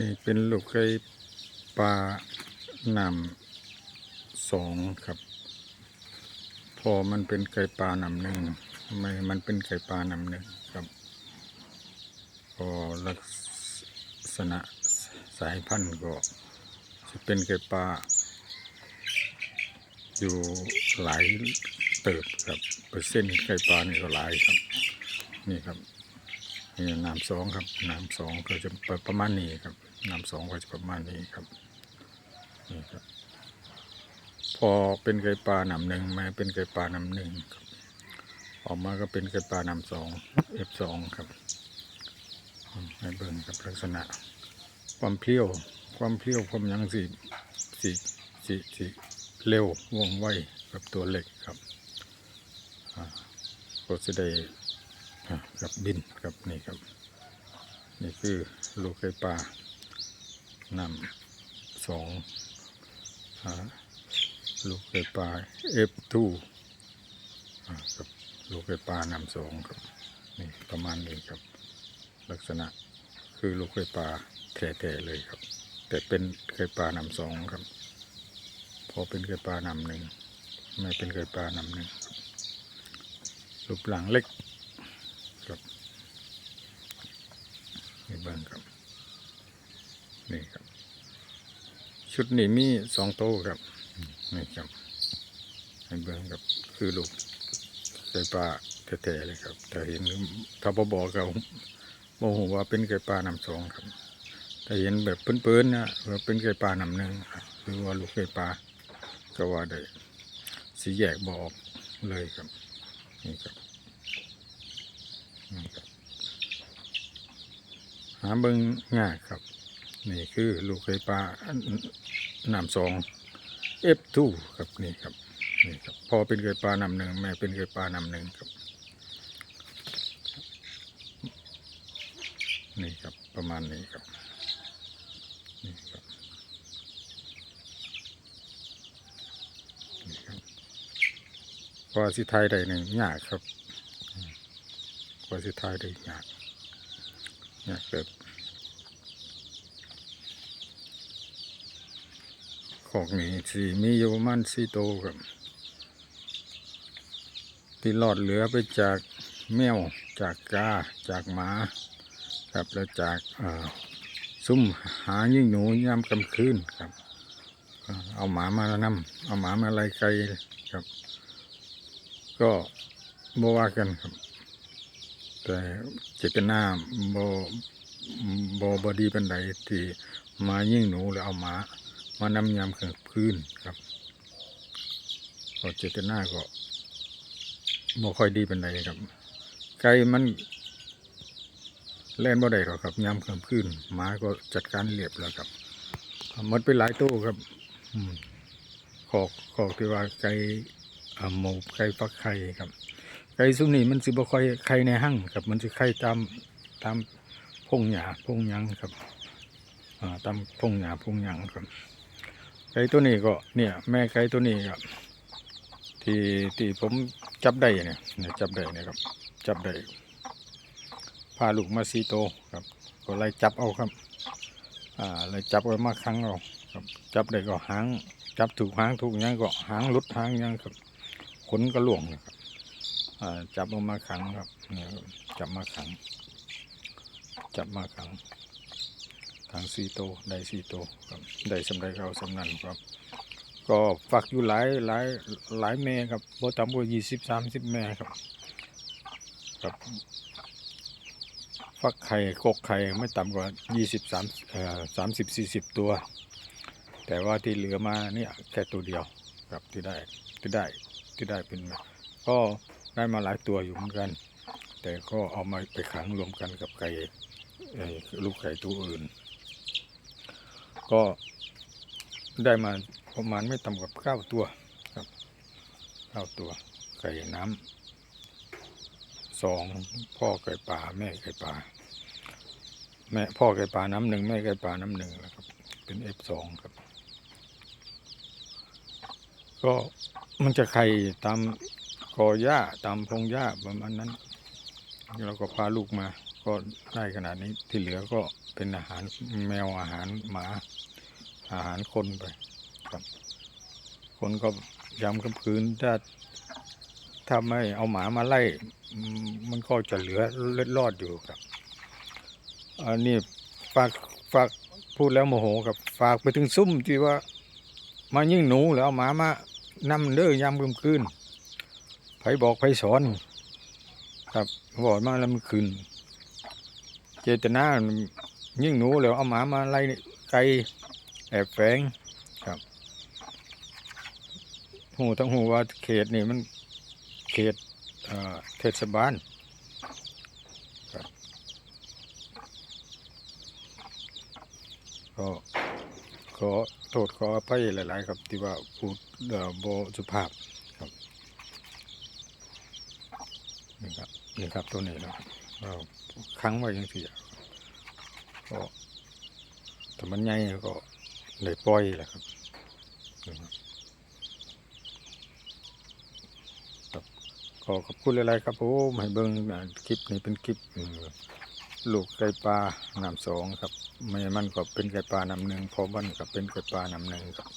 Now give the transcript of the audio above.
นี่เป็นลูกไก่ปลาหนำสองครับ พอมันเป็นไก่ปลาหนำหนึ่งทำไมมันเป็นไก่ปลาหนำหนึ่งครับพอลักษณะสายพันธุ์ก็จะเป็นไก่ปลาอยู่หลายเติบครับเปอร์เซ็นต์ไก่ปลานี่ก็หลายครับ นี่ครับนี่น้ำสองครับน้ำสองก็จะประมาณนี้ครับ น้ำสองก็จะประมาณนี้ครับนี่ครับ พอเป็นไก่ปลานำหนึ่งมาเป็นไก่ปลานำหนึ่งครับ ออกมาก็เป็นไก่ปลานำสองเอฟสองครับอืมให้เบิ่งครับลักษณะ ความเพี้ยวความเพี้ยวความยังสีสีสีสีเร็วว่องไวกับตัวเหล็กครับอ่าก็จะได้อะกับบินครับนี่ครับ นี่คือลูกไก่ปลา นำสองอ่าลูกไก่ปลาเอฟทูกับลูกไก่ปลานำสองครับนี่ประมาณนี้ครับ ลักษณะคือลูกไก่ปลาแท้ๆเลยครับ แต่เป็นไก่ปลานำสองครับ พอเป็นไก่ปลานำหนึ่งไม่เป็นไก่ปลานำหนึ่งรูปร่างเล็กครับนี่เบิ้งครับนี่ครับ ชุดนี้มีสองโต๊ะครับนี่ครับให้เบิ้งครับคือลูกไก่ปลาแท้ๆเลยครับแต่เห็นถ้าบบอกเขาโมโหว่าเป็นไก่ปลานำสองครับแต่เห็นแบบเปื้นๆนะว่าเป็นไก่ปลานำหนึ่งหรือว่าลูกไก่ปลาก็ว่าได้สีแยกบอกเลยครับนี่ครับนี่ครับหาเบิงง่ายครับ นี่คือลูกไก่ปลา น้ำสองเอฟทูครับนี่ครับนี่ครับพอเป็นไก่ปลาน้ำหนึ่งแม่เป็นไก่ปลาน้ำหนึ่งครับนี่ครับประมาณนี้ครับนี่ครับนี่ครับกว่าสิไทยได้หนึ่งยากครับกว่าสิไทยได้ยากยากเกิด องนี้สีมีอยู่มาณสี่โตครับที่รอดเหลือไปจากแมวจากกาจากหมา ครับแล้วจากาซุ่มหายิ่งหนูยามกลางคืนครับ เอาหมามานำเอาหมามาไล่ไกลครับ ก็บว่ากันครับ แต่เจตนาบอบอบดีเป็นใดที่มายิ่งหนูแล้วเอาหมา มานำยำขึ้นพื้นครับก็เจตนาก็บ่ค่อยดีเป็นใดครับ ไก่มันเล่นบ่ได้หรอกครับยำขึ้นพื้นหมาก็จัดการเรียบแล้วครับหมดไปหลายตู้ครับขอกขอกที่ว่าไก่หมูไก่ฟักไข่ครับ ไก่ซุมนี้มันสิบ่ค่อยไข่ในห้างครับ มันสิไข่ตามตามพงหญ้าพงยังครับตามพงหญ้าพงยังครับ ไก่ตัวนี้ก็เนี่ย แม่ไก่ตัวนี้ครับที่ที่ผมจับได้เนี่ยเนี่ยจับได้เนี่ยครับ จับได้พาลูกมาสีโตครับ ก็ไล่จับเอาครับ อ่าไล่จับเอามาครั้งเอาครับ จับได้ก็หางจับถูกหางถูกยังก็หางลุดหางยังครับขนก็หลวงนะครับอ่าจับเอามาขังครับเนี่ยครับจับมาขัง จับมาขัง ขังสี่โตวได้สี่โตวครับได้สำได้เขาสำนันครับ ก็ฝักอยู่หลายหลายหลายแม่ครับโบต่ำกว่ายี่สิบสามสิบแม่ครับครับฟักไข่กกไข่ไม่ต่ำกว่ายี่สิบสามเอ่อสามสิบสี่สิบตัว แต่ว่าที่เหลือมาเนี่ยแค่ตัวเดียวครับที่ได้ที่ได้ที่ได้เป็นก็ได้มาหลายตัวอยู่เหมือนกัน แต่ก็เอามาไปขังรวมกันกับไก่ลูกไก่ตัวอื่น ก็ได้มาประมาณไม่ต่ำกว่าเก้าตัวครับเก้าตัวไก่น้ำสองพ่อไก่ป่าแม่ไก่ป่าแม่พ่อไก่ป่าน้ำหนึ่งแม่ไก่ป่าน้ำหนึ่งนะครับ เป็นเอฟสองครับ ก็มันจะไข่ตามกอหญ้าตามพงหญ้าประมาณนั้น เราก็พาลูกมาก็ได้ขนาดนี้ที่เหลือก็เป็นอาหารแมวอาหารหมา อาหารคนไปครับ คนก็ยามกลางคืนถ้าถ้าไม่เอาหมามาไล่ มันก็จะเหลือเล็ดรอดอยู่ครับอันนี้ฝากฝากพูดแล้วโมโหกับฝากไปถึงซุ่มที่ว่า มายิ่งหนูแล้วเอาหมามานำเด้อยามกลางคืนไผบอกไผสอน ครับบอกมาแล้วมันคืนเจตนายิ่งหนูแล้วเอาหมามาไล่ไก่แอบแฝงครับหูทั้งหูว่าเขตนี่มันเขตเทศบาลครับก็ขอโทษขออภัยหลาย ๆ ครับที่ว่าพูดอ่อโบสุภาพครับ นี่ครับตัวนี้นะครับค้างไว้ยังสี่อย่างก็ถ้ามันใหญ่ก็เลยปล่อยแหละครับครับก็ขอบคุณหลายๆครับผมให้เบิ้งคลิปนี้เป็นคลิปลูกไก่ปลาน้ำสองครับไม่มันก็เป็นไก่ปลาน้ำหนึ่งพอมันก็เป็นไก่ปลาน้ำหนึ่งครับ